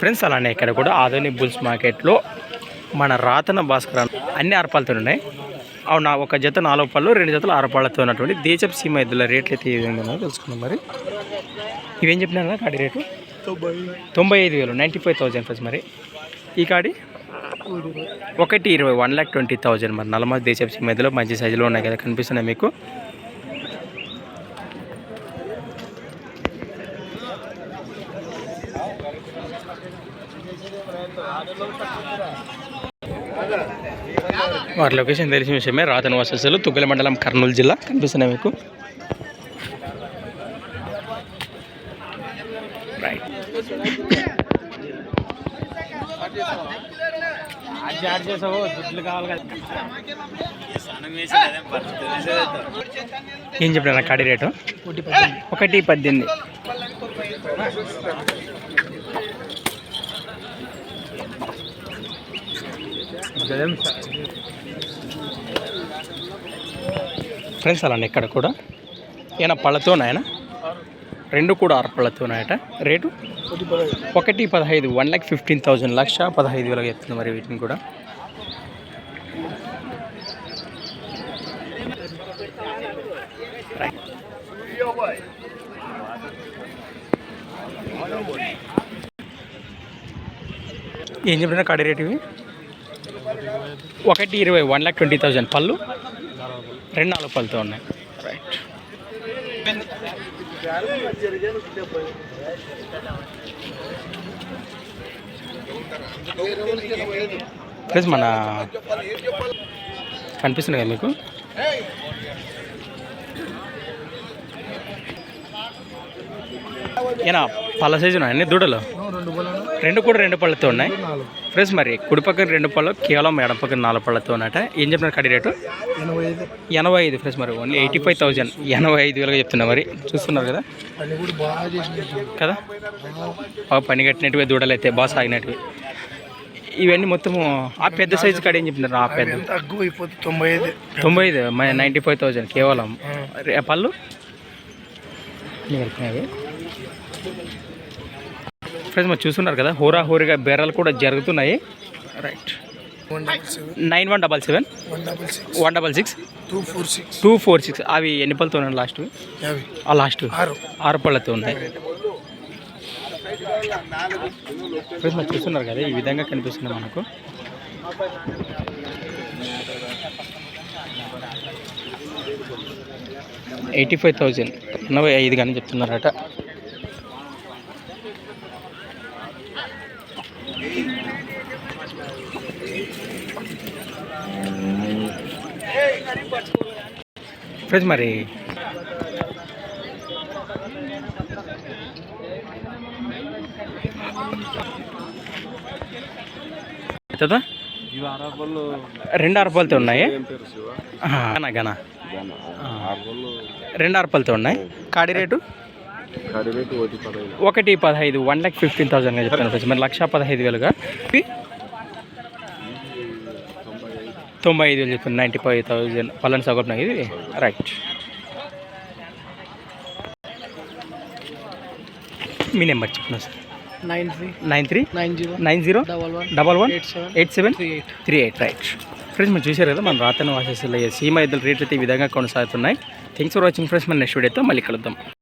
Friends అలానే ఇక్కడ కూడా ఆధునిక బుల్స్ మార్కెట్లో మన రాతన భాస్కర్ అన్ని అరపాలతో ఉన్నాయి. అవునా ఒక జత నాలుగు పళ్ళు రెండు జతలు ఆరు ఉన్నటువంటి దేశపు సీమ ఎద్దుల రేట్లు అయితే ఏ విధంగా తెలుసుకుందాం మరి. ఇవేం చెప్పినారు కాడి రేటు? తొంభై ఐదు వేలు నైంటీ ఫైవ్ థౌజండ్ ఫస్ట్ మరి. ఈ కాడి? ఒకటి ఇరవై వన్ ల్యాక్ ట్వంటీ థౌజండ్ మరి. నలమ దేశపు సీమ ఎద్దులో మంచి సైజులో ఉన్నాయి కదా కనిపిస్తున్నాయి మీకు. వారి లొకేషన్ తెలిసిన విషయమే రాతన వసతులు తుగ్గల మండలం కర్నూలు జిల్లా. కనిపిస్తున్నాయి మీకు? ఏం చెప్పిన కాడి రేటు? ఒకటి పద్దెనిమిది. ఫ్రెండ్స్ అలానే ఇక్కడ కూడా ఏమైనా పళ్ళతోనాయన రెండు కూడా ఆరు పళ్ళతోనాయట రేటు? ఒకటి పదహైదు వన్ ల్యాక్ ఫిఫ్టీన్ థౌజండ్ లక్ష పదహైదు వేలకు చెప్తుంది మరి వీటిని కూడా. ఏం చెప్పిన కాడి రేట్ ఇవి? ఒకటి ఇరవై వన్ ల్యాక్ ట్వంటీ థౌజండ్ పళ్ళు. రెండు నాలుగు పళ్ళతో ఉన్నాయి. రైట్ ప్లస్ మన కనిపిస్తుంది కదా మీకు? ఏనా పళ్ళ సైజు ఉన్నాయి? దూడలు? రెండు కూడా రెండు పళ్ళతో ఉన్నాయి. ఫ్రెండ్స్ మరి కుడి పక్కన రెండు పళ్ళు కేవలం ఎడం పక్కన నాలుగు పళ్ళతో ఉన్నట. ఏం చెప్పినారు కడి రేటు? ఎనభై ఐదు ఫ్రెండ్స్ మరి ఓన్లీ ఎయిటీ ఫైవ్ థౌజండ్ ఎనభై ఐదు వేలుగా చెప్తున్నా మరి. చూస్తున్నారు కదా? కదా? బాగా పని కట్టినట్టుగా దూడలు అయితే బాగా సాగినట్టువి. ఇవన్నీ మొత్తము ఆ పెద్ద సైజు కాడ ఏం చెప్పినారు ఆ పెద్ద. తొంభై ఐదు తొంభై ఐదు నైంటీ ఫైవ్ థౌజండ్ కేవలం. పళ్ళు? ఫ్రెండ్స్ మరి చూస్తున్నారు కదా హోరా హోరీగా బేరాలు కూడా జరుగుతున్నాయి. Right nine one double seven one double six. Two four six. Two four six. అవి ఎన్ని పళ్ళతో ఉన్నాయి లాస్ట్? ఆ లాస్ట్. ఆరు. ఆరు పళ్ళతో ఉన్నాయి. ఫ్రెండ్స్ మరి చూస్తున్నారు కదా ఈ విధంగా కనిపిస్తుంది మనకు. Eighty five thousand. ఎనభై ఐదు కానీ చెప్తున్నారట. ఫ్రెండ్స్ మరి అరపళ్ళు రెండు అరపలతో ఉన్నాయి. గన రెండు అరపలతో ఉన్నాయి. కాడి రేటు? ఒకటి పదహైదు. ఒకటి పదహైదు వన్ ల్యాక్ ఫిఫ్టీన్ థౌసండ్గా చెప్తాను ఫ్రెండ్స్. మరి లక్ష పదహైదు వేలుగా. తొంభై ఐదు వేలు చెప్తాను నైంటీ ఫైవ్ థౌజండ్ పల్లెని సగం ఇది? రైట్ మీ నెంబర్ చెప్పిన sir? Nine three nine three? Nine zero nine zero? Double one double one? Eight seven eight seven? Three eight. Three eight right friends మీరు చూశారు కదా మన రాతన సీమ ఇద్దరు రేట్లు అయితే ఈ విధంగా కొనసాగుతున్నాయి. థ్యాంక్స్ ఫర్ వాచింగ్ ఫ్రెండ్స్ మన నెక్స్ట్ వీడియోతో మళ్ళీ కలుద్దాం.